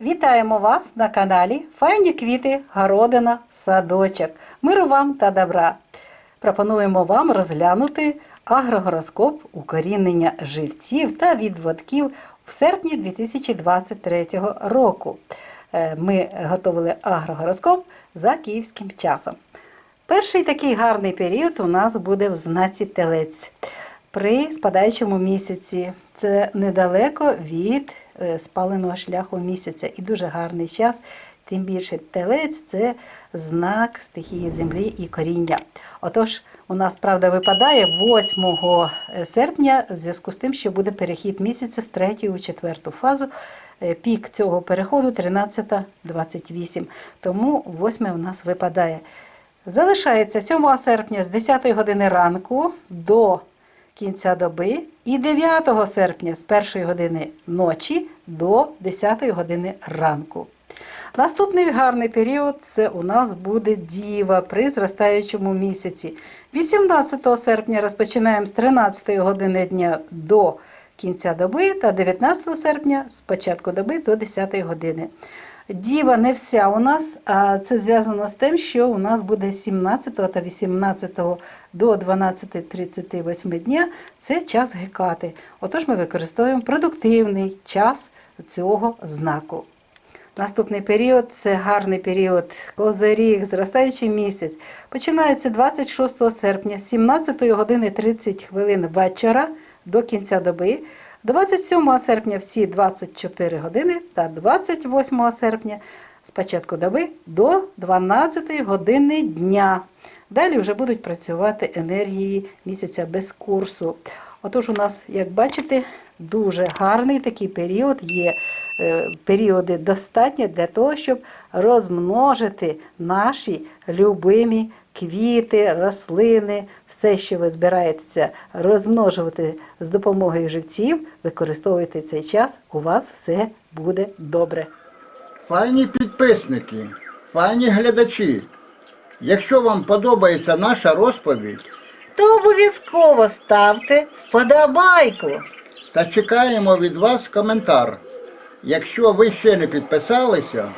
Вітаємо вас на каналі Файні квіти, городина, садочок. Миру вам та добра. Пропонуємо вам розглянути агрогороскоп укорінення живців та відводків в серпні 2023 року. Е, Ми готували агрогороскоп за київським часом. Перший такий гарний період у нас буде в знаці телець при спадаючому місяці. Це недалеко від спаленого шляху місяця і дуже гарний час. Тим більше телець це знак стихії землі і коріння. Отож, у нас правда випадає 8 серпня в зв'язку з тим, що буде перехід місяця з 3 у 4 фазу. Е, Пік цього переходу 13.28. Тому 8 у нас випадає. Залишається 7 серпня з 10 години ранку до кінця доби і 9 серпня з 1 години ночі до 10 години ранку. Наступний гарний період це у нас буде діва при зростаючому місяці. 18 серпня розпочинаємо з 13 години дня до кінця доби та 19 серпня з початку доби до 10 години. Діва не вся у нас, а це зв'язано з тим, що у нас буде 17 та 18 до 12.38 дня це час гекати. Отож ми використовуємо продуктивний час цього знаку. Наступний період це гарний період, козиріг, зростаючий місяць. Починається 26 серпня, з 17 години 30 хвилин вечора до кінця доби. 27 серпня всі 24 години та 28 серпня з початку доби до 12 години дня. Далі вже будуть працювати енергії місяця без курсу. Отож, у нас, як бачите, дуже гарний такий період є. е, Періоди достатньо для того, щоб розмножити наші любимі квіти, рослини, все, що ви збираєтеся розмножувати з допомогою живців, використовуйте цей час, у вас все буде добре. Файні підписники, файні глядачі. Якщо вам подобається наша розповідь, То обов'язково ставте вподобайку. та чекаємо від вас коментар. Якщо ви ще не підписалися,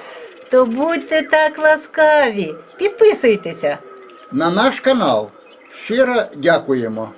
То будьте так ласкаві, підписуйтеся. На наш канал щиро дякуємо.